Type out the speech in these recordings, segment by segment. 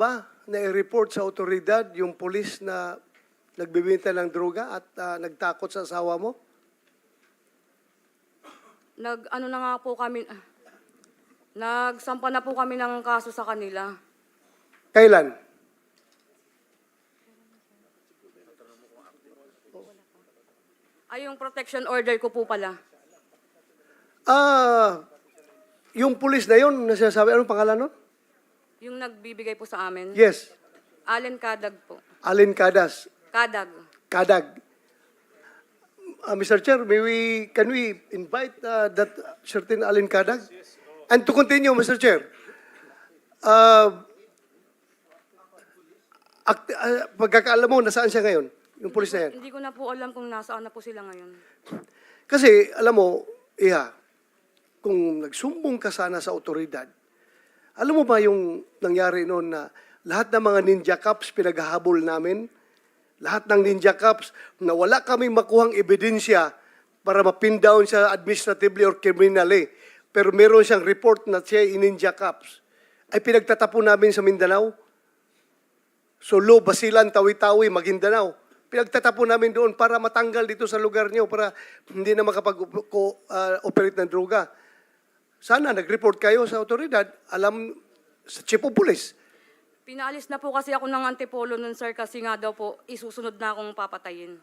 ba na i-report sa otoridad yung pulis na nagbibenta ng droga at ah, nagtakot sa asawa mo? Nag, ano na nga po kami, ah, nagsampa na po kami ng kaso sa kanila. Kailan? Ay, yung protection order ko po pala. Ah, yung pulis na yun, na sinasabi, anong pangalan nun? Yung nagbibigay po sa amin. Yes, Allen Kadag po. Alin Cadas. Kadag. Kadag. Uh, Mr. Chair, may we, can we invite uh, that certain Alin Kadag? And to continue, Mr. Chair, uh, act, uh, pagkakaalam mo, nasaan siya ngayon? Yung pulis na yan? Hindi ko na po alam kung nasaan na po sila ngayon. Kasi, alam mo, Iha, kung nagsumbong ka sana sa otoridad, alam mo ba yung nangyari noon na lahat ng mga ninja cops pinaghahabol namin? Lahat ng ninja cops na wala kaming makuhang ebidensya para mapin down siya administratively or criminally. Pero meron siyang report na siya ay ninja cops. Ay pinagtatapon namin sa Mindanao. Solo, Basilan, Tawi-Tawi, Maguindanao. Pinagtatapon namin doon para matanggal dito sa lugar niyo para hindi na makapag-operate ng droga. Sana nag-report kayo sa otoridad, alam sa chief of police. Pinaalis na po kasi ako ng antipolo nun, sir, kasi nga daw po, isusunod na akong papatayin.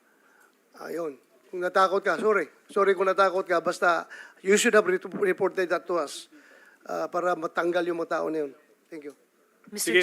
Ayun. Kung natakot ka, sorry. Sorry kung natakot ka. Basta, you should have re- reported that to us uh, para matanggal yung mga tao na yun. Thank you. Mr.